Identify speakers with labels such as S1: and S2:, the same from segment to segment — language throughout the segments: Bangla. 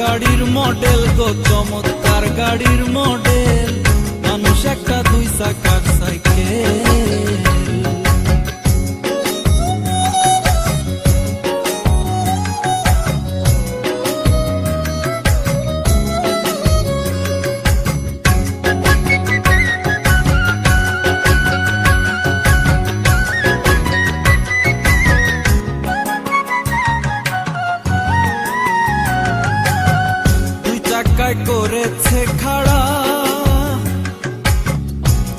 S1: গাড়ির মডেল গো চমৎকার গাড়ির মডেল করেছে খাড়া।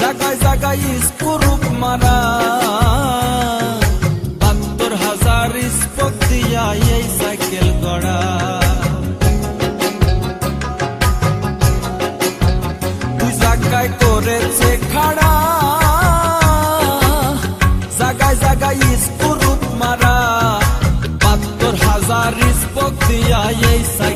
S1: জাগায় জাগায় স্কুরুপ মারা। বাহাত্তর হাজার স্পক দিয়া এই সাইকেল গড়া। দুই জায়গায় করেছে খাড়া। জাগায় জাগায় স্কুরুপ মারা। বাহাত্তর হাজার স্পক দিয়া এই সাইকেল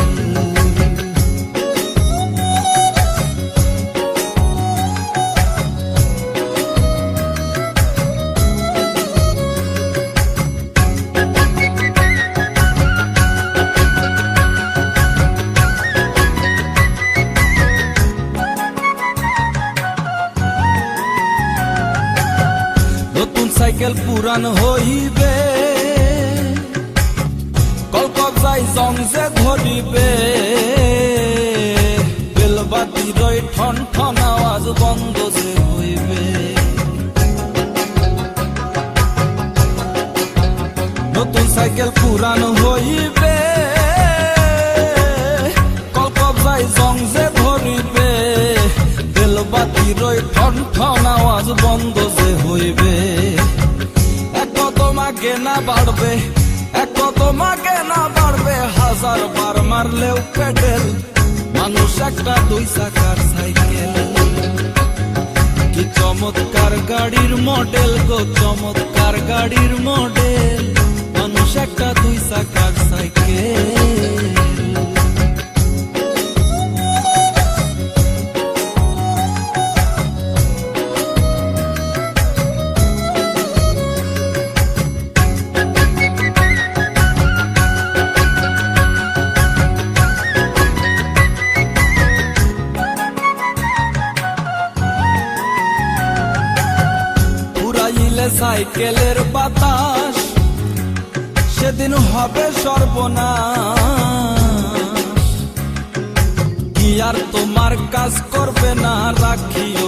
S1: সাইকেল পুরান হইবে। কলকক যাই জং যে ধরিবে। বেলবাতি রই ঠন ঠন আওয়াজ বন্ধ যে হইবে। নতুন সাইকেল পুরান হইবে। কলকক যাই জং যে ধরিবে। বেলবাতি রই ঠন ঠন আওয়াজ বন্ধ যে হইবে। তোমাকে না বাড়বে। এক তোমাকে না বাড়বে। হাজার বার মারলেও পেটেল মানুষ একটা দুই চাকার সাইকেল। কি চমৎকার গাড়ির মডেল গো, চমৎকার গাড়ির মডেল সাইকেলের বাতাস সেদিন হবে সর্বনাশ। কি আর তোমার কাজ করবে না রাখিও